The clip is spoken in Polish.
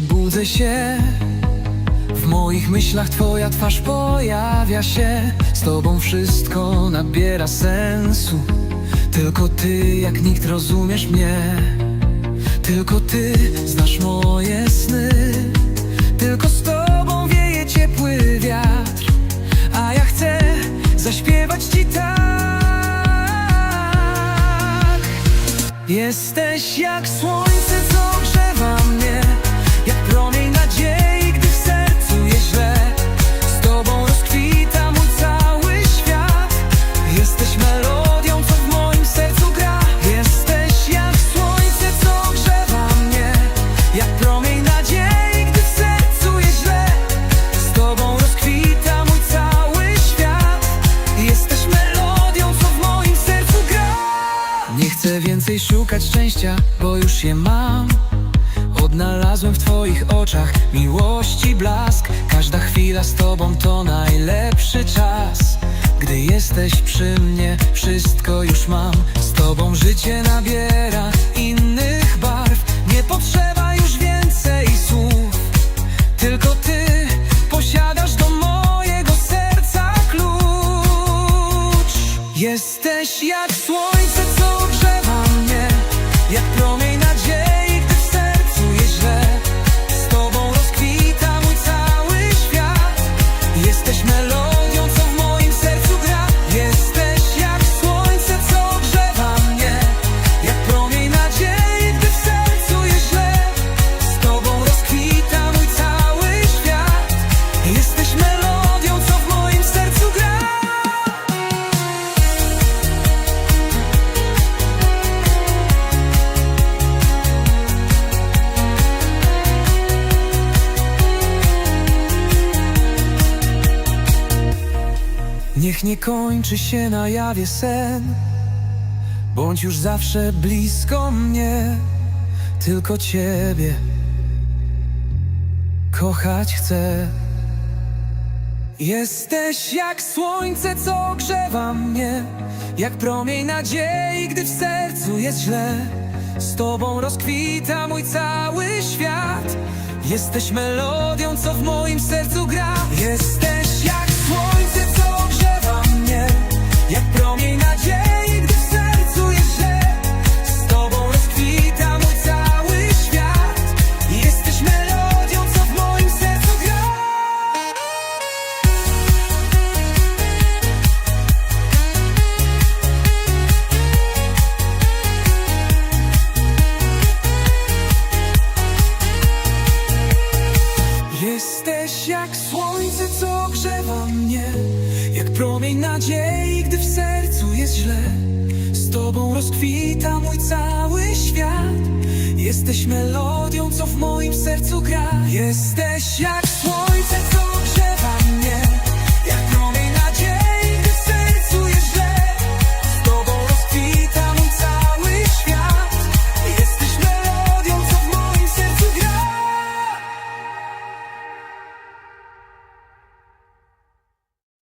budzę się W moich myślach twoja twarz pojawia się. Z tobą wszystko nabiera sensu. Tylko ty jak nikt rozumiesz mnie. Tylko ty znasz moje sny. Tylko z tobą wieje ciepły wiatr. A ja chcę zaśpiewać ci tak. Jesteś jak słońce, chcę więcej szukać szczęścia, bo już je mam. Odnalazłem w twoich oczach miłości blask. Każda chwila z tobą to najlepszy czas. Gdy jesteś przy mnie, wszystko już mam. Z tobą życie nabiera Niech nie kończy się na jawie sen. Bądź już zawsze blisko mnie. Tylko Ciebie Kochać chcę Jesteś jak słońce, co grzewa mnie Jak promień nadziei, gdy w sercu jest źle. Z Tobą rozkwita mój cały świat. Jesteś melodią, co w moim sercu gra. Jesteś jak Promień nadziei, gdy w sercu jest źle. Z Tobą rozkwita mój cały świat. Jesteś melodią, co w moim sercu gra. Jesteś jak słońce, co grzewa mnie.